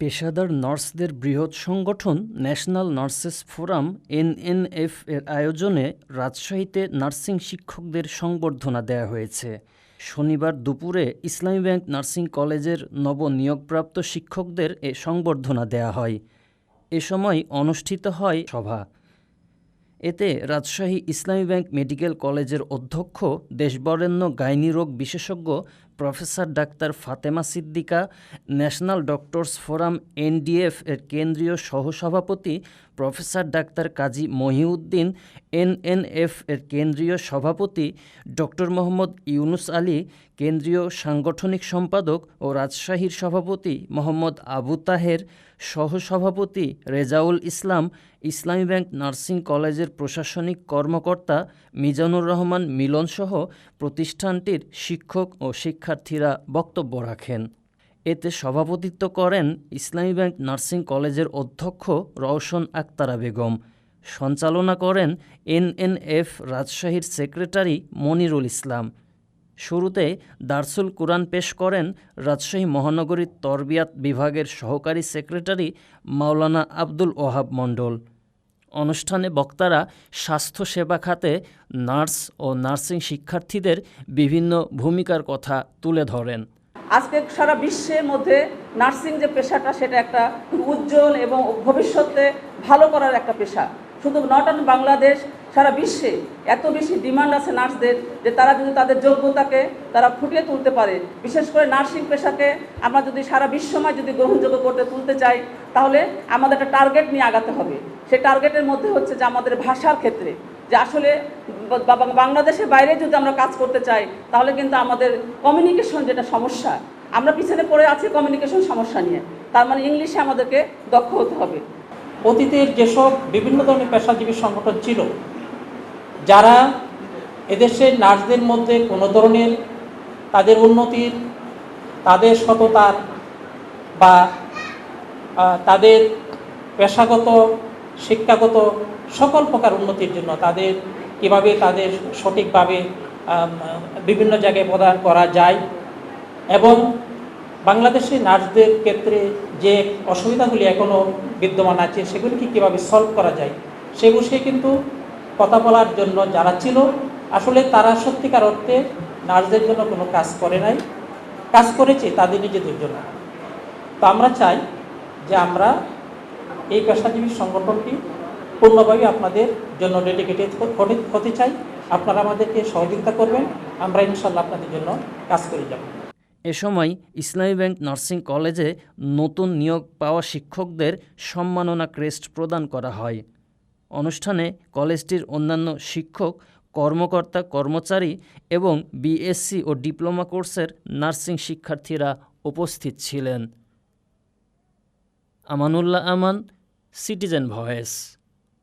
পেশাদার নার্সদের বৃহৎ সংগঠন ন্যাশনাল নার্সেস ফোরাম এনএনএফ এর আয়োজনে রাজশাহীতে নার্সিং শিক্ষকদের সংবর্ধনা দেয়া হয়েছে। শনিবার দুপুরে ইসলামী ব্যাংক নার্সিং কলেজের নবনিয়োগপ্রাপ্ত শিক্ষকদের এ সংবর্ধনা দেয়া হয়। এ সময় অনুষ্ঠিত হয় সভা। এতে রাজশাহী ইসলামী ব্যাংক মেডিকেল কলেজের অধ্যক্ষ, দেশবরেণ্য গাইনি রোগ বিশেষজ্ঞ professor doctor Fatema Siddika, National Doctors Forum NDF এর কেন্দ্রীয় সহসভাপতি professor doctor Kazi Mohiuddin, NNF এর কেন্দ্রীয় সভাপতি ডক্টর মোহাম্মদ ইউনুস আলী, কেন্দ্রীয় সাংগঠনিক সম্পাদক ও রাজশাহীর সভাপতি মোহাম্মদ আবু তাহের, সহসভাপতি রেজাউল ইসলাম, ইসলামী ব্যাংক নার্সিং কলেজের প্রশাসনিক কর্মকর্তা মিজানুর রহমান মিলনসহ প্রতিষ্ঠানটির শিক্ষক ও শিক্ষার্থীরা বক্তব্য রাখেন। এতে সভাপতিত্ব করেন ইসলামী ব্যাংক নার্সিং কলেজের অধ্যক্ষ রওশন আক্তারা বেগম। সঞ্চালনা করেন এনএনএফ রাজশাহীর সেক্রেটারি মনিরুল ইসলাম। শুরুতে দারসুল কুরআন পেশ করেন রাজশাহী মহানগরীর তরবিয়াত বিভাগের সহকারী সেক্রেটারি মাওলানা আব্দুল ওহাব মণ্ডল। অনুষ্ঠানে বক্তারা স্বাস্থ্যসেবা খাতে নার্স ও নার্সিং শিক্ষার্থীদের বিভিন্ন ভূমিকার কথা তুলে ধরেন। আজকে সারা বিশ্বের মধ্যে নার্সিং যে পেশাটা, সেটা একটা উজ্জ্বল এবং ভবিষ্যতে ভালো করার একটা পেশা। শুধু নট অন বাংলাদেশ সারা বিশ্বে এত বেশি ডিমান্ড আছে নার্সদের, যে তারা যদি তাদের যোগ্যতাকে তারা ফুটিয়ে তুলতে পারে। বিশেষ করে নার্সিং পেশাকে আমরা যদি সারা বিশ্বময় যদি গ্রহণযোগ্য করতে তুলতে চাই, তাহলে আমাদের একটা টার্গেট নিয়ে আগাতে হবে। সেই টার্গেটের মধ্যে হচ্ছে যে আমাদের ভাষার ক্ষেত্রে, যে আসলে বাংলাদেশের বাইরে যদি আমরা কাজ করতে চাই, তাহলে কিন্তু আমাদের কমিউনিকেশন যেটা সমস্যা, আমরা পিছনে পড়ে আছি কমিউনিকেশন সমস্যা নিয়ে। তার মানে ইংলিশে আমাদেরকে দক্ষ হতে হবে। অতীতের যেসব বিভিন্ন ধরনের পেশাজীবী সংগঠন ছিল, যারা এদেশের নার্সদের মধ্যে কোনো ধরনের তাদের উন্নতির, তাদের সততার বা তাদের পেশাগত, শিক্ষাগত সকল প্রকার উন্নতির জন্য তাদের কীভাবে তাদের সঠিকভাবে বিভিন্ন জায়গায় প্রদান করা যায় এবং বাংলাদেশে নার্সদের ক্ষেত্রে যে অসুবিধাগুলি এখনও বিদ্যমান আছে সেগুলিকে কীভাবে সলভ করা যায়, সে বিষয়ে কিন্তু কথা বলার জন্য যারা ছিল, আসলে তারা সত্যিকার অর্থে নার্সদের জন্য কোনো কাজ করে নাই। কাজ করেছে, তাদের নিজেদের জন্য। তো আমরা চাই যে আমরা এই পেশাজীবী সংগঠনটি পূর্ণভাবে আপনাদের জন্য ডেডিকেটেড হতে চাই। আপনারা আমাদেরকে সহযোগিতা করবেন, আমরা ইনশাল্লাহ আপনাদের জন্য কাজ করে যাব। এ সময় ইসলামী ব্যাংক নার্সিং কলেজে নতুন নিয়োগ পাওয়া শিক্ষকদের সম্মাননা ক্রেস্ট প্রদান করা হয়। অনুষ্ঠানে কলেজটির অন্যান্য শিক্ষক, কর্মকর্তা, কর্মচারী এবং বিএসসি ও ডিপ্লোমা কোর্সের নার্সিং শিক্ষার্থীরা উপস্থিত ছিলেন। Amanullah Aman, Citizen Voice.